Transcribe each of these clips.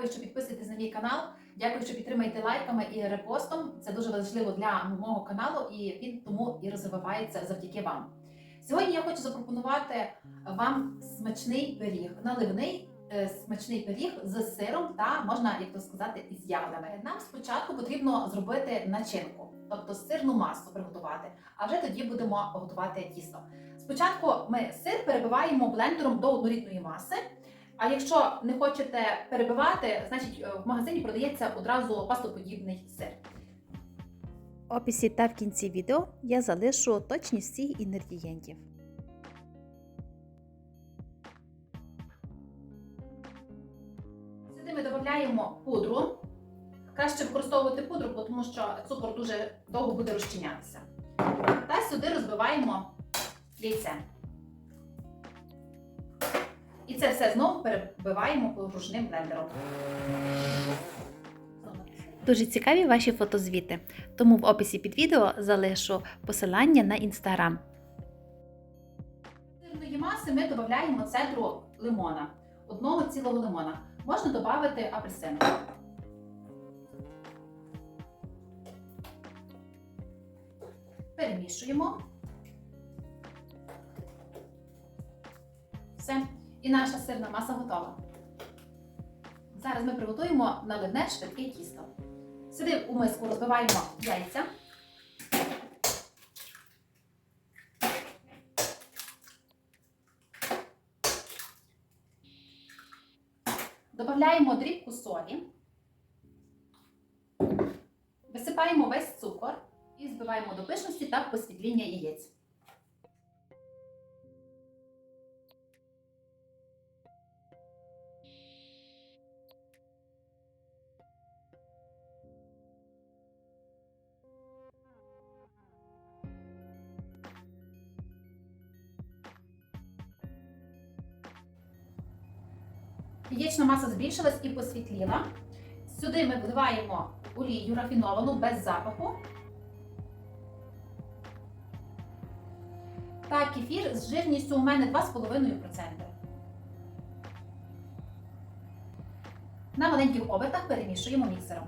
Дякую, що підписуєтесь на мій канал. Дякую, що підтримуєте лайками і репостом. Це дуже важливо для мого каналу, і він тому і розвивається завдяки вам. Сьогодні я хочу запропонувати вам смачний пиріг, наливний е, смачний пиріг з сиром та можна, як то сказати, із ягодами. Нам спочатку потрібно зробити начинку, тобто сирну масу приготувати, а вже тоді будемо готувати тісто. Спочатку ми сир перебиваємо блендером до однорідної маси. А якщо не хочете перебивати, значить е, в магазині продається одразу пастоподібний сир. В описі та в кінці відео я залишу точність всіх інгредієнтів. Сюди ми додаємо пудру. Краще використовувати пудру, тому що цукор дуже довго буде розчинятися. Та сюди розбиваємо яйце. І це все знову перебиваємо погружним блендером. Дуже цікаві ваші фотозвіти, тому в описі під відео залишу посилання на інстаграм. Сирної маси ми додаємо цедру лимона, одного цілого лимона. Можна додати апельсин. Перемішуємо. Все. І наша сирна маса готова. Зараз ми приготуємо наливне швидке тісто. Сюди у миску розбиваємо яйця. Додаємо дрібку солі, висипаємо весь цукор і збиваємо до пишності та посвітління яєць. Яєчна маса збільшилась і посвітліла. Сюди ми вливаємо олію рафіновану без запаху. Та кефір з жирністю у мене 2,5%. На маленьких обертах перемішуємо міксером.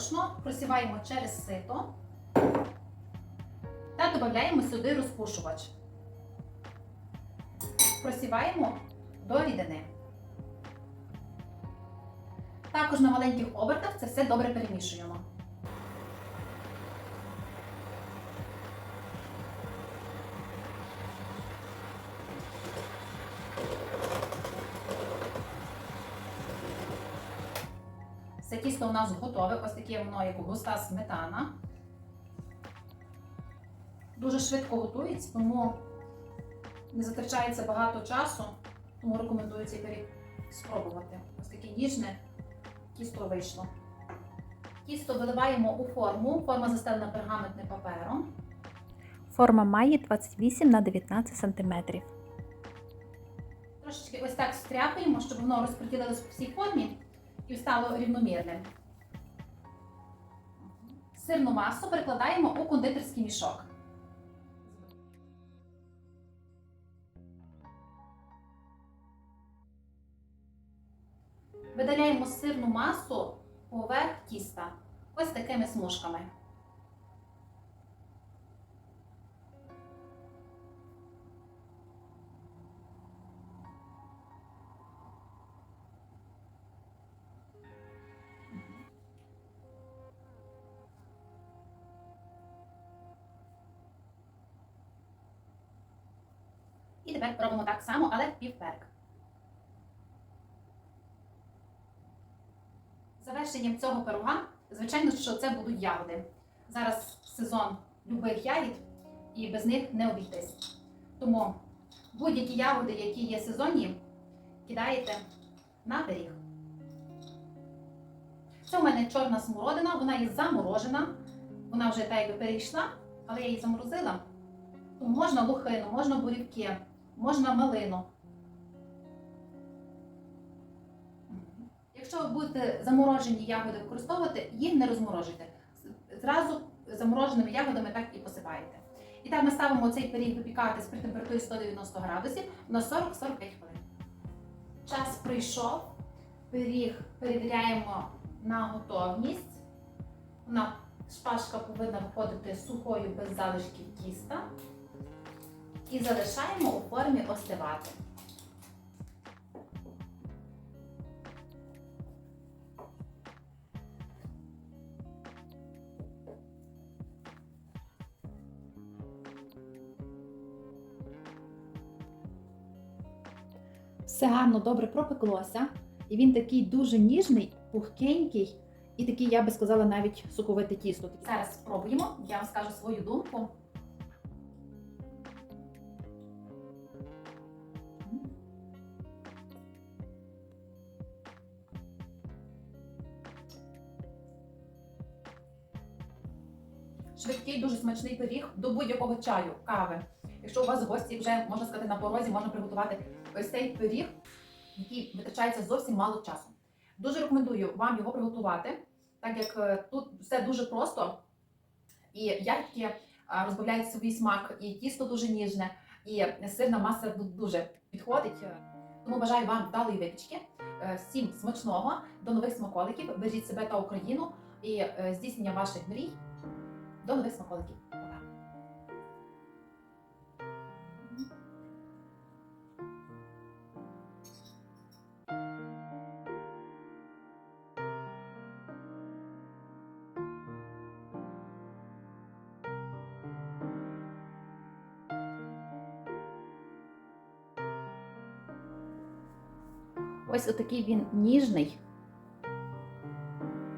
Борошно просіваємо через сито та додаємо сюди розпушувач. Просіваємо до рідини. Також на маленьких обертах це все добре перемішуємо. Це тісто у нас готове, ось таке воно як густа сметана. Дуже швидко готується, тому не затрачається багато часу, тому рекомендую цей пиріг спробувати. Ось таке ніжне тісто вийшло. Тісто виливаємо у форму, форма застелена пергаментним папером. Форма має 28 на 19 см. Трошечки ось так стряпаємо, щоб воно розподілилось по всій формі і стало рівномірним. Сирну масу перекладаємо у кондитерський мішок. Видаляємо сирну масу поверх тіста. Ось такими смужками. Тепер робимо так само, але півперк. Завершенням цього пирога, звичайно, що це будуть ягоди. Зараз сезон любих ягід і без них не обійтись. Тому будь-які ягоди, які є сезонні, кидаєте на пиріг. Це у мене чорна смородина, вона є заморожена. Вона вже так якби перейшла, але я її заморозила. Можна лухину, можна бурівки, можна малину. Якщо ви будете заморожені ягоди використовувати, їх не розморожуйте. Зразу замороженими ягодами, так і посипаєте. І так ми ставимо цей пиріг випікатись при температурі 190 градусів на 40-45 хвилин. Час прийшов. Пиріг перевіряємо на готовність. Вона шпажка повинна виходити сухою без залишків тіста. І залишаємо у формі остивати. Все гарно добре пропеклося, і він такий дуже ніжний, пухкенький і такий, я би сказала, навіть соковите тісто. Зараз спробуємо, я вам скажу свою думку. Швидкий, дуже смачний пиріг до будь-якого чаю, кави. Якщо у вас гості вже можна сказати на порозі, можна приготувати ось цей пиріг, який витрачається зовсім мало часу. Дуже рекомендую вам його приготувати, так як е, тут все дуже просто. І ягідки розбавляють свій смак, і тісто дуже ніжне, і сирна маса дуже підходить. Тому бажаю вам вдалої випічки, е, всім смачного, до нових смаколиків. Бережіть себе та Україну і е, здійснення ваших мрій. До смаколиків. Ось отакий він ніжний.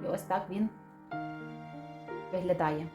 І ось так він виглядає.